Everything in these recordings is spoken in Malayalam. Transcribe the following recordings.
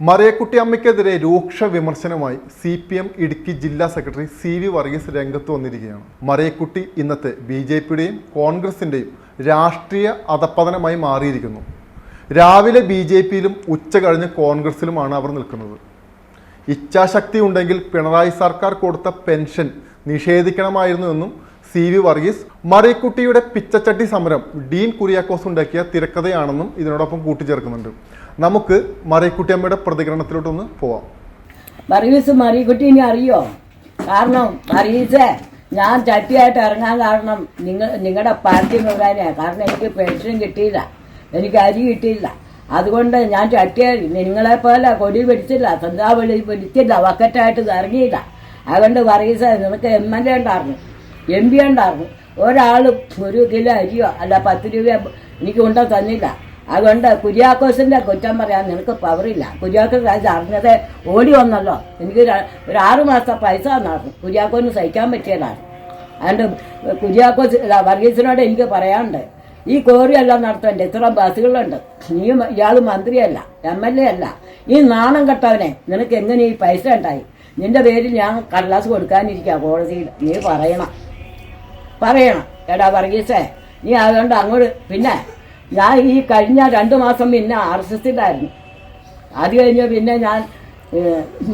മറിയക്കുട്ടി അമ്മയ്ക്കെതിരെ രൂക്ഷ വിമർശനമായി സി പി എം ഇടുക്കി ജില്ലാ സെക്രട്ടറി സി വി വർഗീസ് രംഗത്ത് വന്നിരിക്കുകയാണ്. മറിയക്കുട്ടി ഇന്നത്തെ ബി ജെ പിയുടെയും കോൺഗ്രസിന്റെയും രാഷ്ട്രീയ അധപ്പതനമായി മാറിയിരിക്കുന്നു. രാവിലെ ബി ജെ പിയിലും ഉച്ച കഴിഞ്ഞ് കോൺഗ്രസിലുമാണ് അവർ നിൽക്കുന്നത്. ഇച്ഛാശക്തി ഉണ്ടെങ്കിൽ പിണറായി സർക്കാർ കൊടുത്ത പെൻഷൻ നിഷേധിക്കണമായിരുന്നുവെന്നും സി വി വർഗീസ് മറിയക്കുട്ടിയുടെ പിച്ചച്ചട്ടി സമരം ഡീൻ കുര്യാക്കോസ് ഉണ്ടാക്കിയ തിരക്കഥയാണെന്നും ഇതിനോടൊപ്പം കൂട്ടിച്ചേർക്കുന്നുണ്ട്. നമുക്ക് മറിയക്കുട്ടിയമ്മയുടെ പ്രതികരണത്തിലോട്ടൊന്ന് പോവാം. വർഗീസ് മറിയക്കുട്ടീനെ അറിയോ? കാരണം വർഗീസേ ഞാൻ ചട്ടിയായിട്ട് ഇറങ്ങാൻ കാരണം നിങ്ങൾ നിങ്ങളുടെ പാർട്ടി മുഖേനയാണ് കാരണം എനിക്ക് പെൻഷൻ കിട്ടിയില്ല. എനിക്ക് അരി കിട്ടിയില്ല. അതുകൊണ്ട് ഞാൻ ചട്ടിയായി നിങ്ങളെ പോലെ കൊടി പിടിച്ചില്ല സന്ധ്യാവളി പിടിച്ചില്ല വക്കറ്റായിട്ട് ഇറങ്ങിയില്ല. അതുകൊണ്ട് വർഗീസേ നിനക്ക് എം എൽ എ ഉണ്ടായിരുന്നു. എം പി ഉണ്ടായിരുന്നു ഒരാൾ ഒരു കിലോ അരിയോ അല്ല പത്ത് രൂപ എനിക്ക് കൊണ്ടോ തന്നില്ല. അതുകൊണ്ട് കുര്യാക്കോസിന്റെ കുറ്റം പറയാൻ നിനക്ക് പവറില്ല കുര്യാക്കോസ് അത് അറിഞ്ഞത് ഓടി വന്നല്ലോ. എനിക്ക് ഒരു ആറു മാസത്തെ പൈസ തന്നായിരുന്നു കുര്യാക്കോസിന് സഹിക്കാൻ പറ്റിയതാണ്. അതുകൊണ്ട് കുര്യാക്കോസ് വർഗീസിനോട് എനിക്ക് പറയാനുണ്ട്. ഈ കോറിയെല്ലാം നടത്തേണ്ട? ഇത്ര ബസ്സുകളുണ്ട്. നീ ഇയാൾ മന്ത്രിയല്ല എം എൽ എ അല്ല. ഈ നാണം കെട്ടവനെ നിനക്ക് എങ്ങനെ ഈ പൈസ ഉണ്ടായി? നിന്റെ പേരിൽ ഞാൻ കടലാസ് കൊടുക്കാനിരിക്കുക കോടതിയിൽ. നീ പറയണം. പറയണം. എടാ വർഗീസേ നീ അതുകൊണ്ട് അങ്ങോട്ട് പിന്നെ ഞാൻ ഈ കഴിഞ്ഞ രണ്ട് മാസം പിന്നെ ആർ എസ് എസിലായിരുന്നു അത് കഴിഞ്ഞ് പിന്നെ ഞാൻ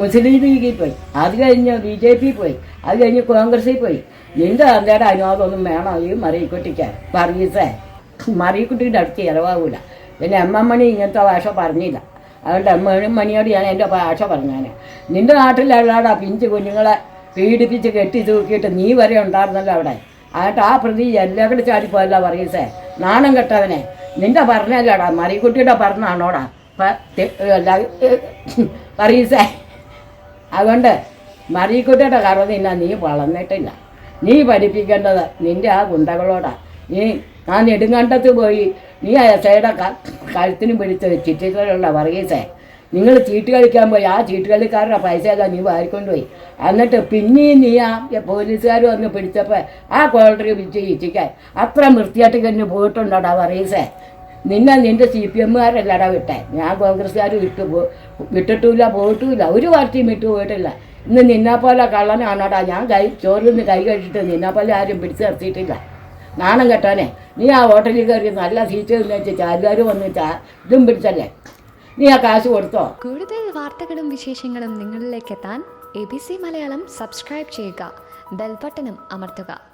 മുസ്ലിം ലീഗിൽ പോയി. അത് കഴിഞ്ഞ് ബി ജെ പി പോയി. അത് കഴിഞ്ഞ് കോൺഗ്രസിൽ പോയി. നിന്റെ അന്തയുടെ അനുവാദമൊന്നും വേണം? ഈ മറിയക്കുട്ടിക്ക്. വർഗീസേ മറിയക്കുട്ടിയുടെ അടുത്ത് ചിലവാകൂല പിന്നെ എം എം മണി ഇങ്ങനത്തെ ഭാഷ പറഞ്ഞില്ല. അതുകൊണ്ട് എം എം മണിയോട് ഞാൻ എന്റെ ഭാഷ പറഞ്ഞാണ് നിന്റെ നാട്ടിലുള്ള പിഞ്ച് കുഞ്ഞുങ്ങളെ പീഡിപ്പിച്ച് കെട്ടി തൂക്കിയിട്ട് നീ വരെ ഉണ്ടായിരുന്നല്ലോ അവിടെ. എന്നിട്ട് ആ പ്രതി എല്ലാം കൂടെ ചാടിപ്പോയല്ല പറയസേ നാണം കെട്ടവനെ. നിന്റെ പറഞ്ഞല്ലടാ മറിക്കുട്ടിയുടെ പറഞ്ഞാണോടാ പറയസേ അതുകൊണ്ട് മറിക്കുട്ടിയുടെ കറ തിന്നാൻ നീ വളർന്നിട്ടില്ല. നീ പഠിപ്പിക്കേണ്ടത് നിന്റെ ആ ഗുണ്ടകളോടാ. നീ ആ നെടുങ്കണ്ടത്ത് പോയി നീ ആ കഴുത്തിനും പിടിച്ച് ചിറ്റികളുള്ള വർഗീസേ നിങ്ങൾ ചീട്ട് കളിക്കാൻ പോയി. ആ ചീട്ട് കളിക്കാരുടെ പൈസ ഏതാ നീ വാരിക്കൊണ്ട് പോയി എന്നിട്ട് പിന്നെയും നീ ആ പോലീസുകാർ വന്ന് പിടിച്ചപ്പോൾ ആ കോളറി വിളിച്ച് ചീറ്റിക്കാൻ അത്ര വൃത്തിയായിട്ട് കഴിഞ്ഞ് പോയിട്ടുണ്ടോടാ വർഗീസേ? നിന്നെ നിന്റെ സി പി എമ്മുകാരല്ലടാ വിട്ടെ. ഞാൻ കോൺഗ്രസ്സുകാർ വിട്ടു പോ വിട്ടിട്ടില്ല പോയിട്ടുമില്ല. ഒരു പാർട്ടിയും വിട്ടു പോയിട്ടില്ല. ഇന്ന് നിന്നെ പോലെ കള്ളനാണോടാ? ഞാൻ കൈ ചോറിൽ നിന്ന് കൈ കഴിച്ചിട്ട് നിന്നെ പോലെ ആരും പിടിച്ചു നിർത്തിയിട്ടില്ല. നാണം കെട്ടാനെ നീ ആ ഹോട്ടലിൽ കയറി നല്ല സീറ്റ് എന്ന് വെച്ച് ചാരുകാർ വന്ന് ചാ ഇതും പിടിച്ചല്ലേ? നീ ആ കാശ് കൊടുത്തോ? കൂടുതൽ വാർത്തകളും വിശേഷങ്ങളും നിങ്ങളിലേക്ക് എത്താൻ A B C Malayalam subscribe ചെയ്യുക. ബെൽബട്ടനും അമർത്തുക.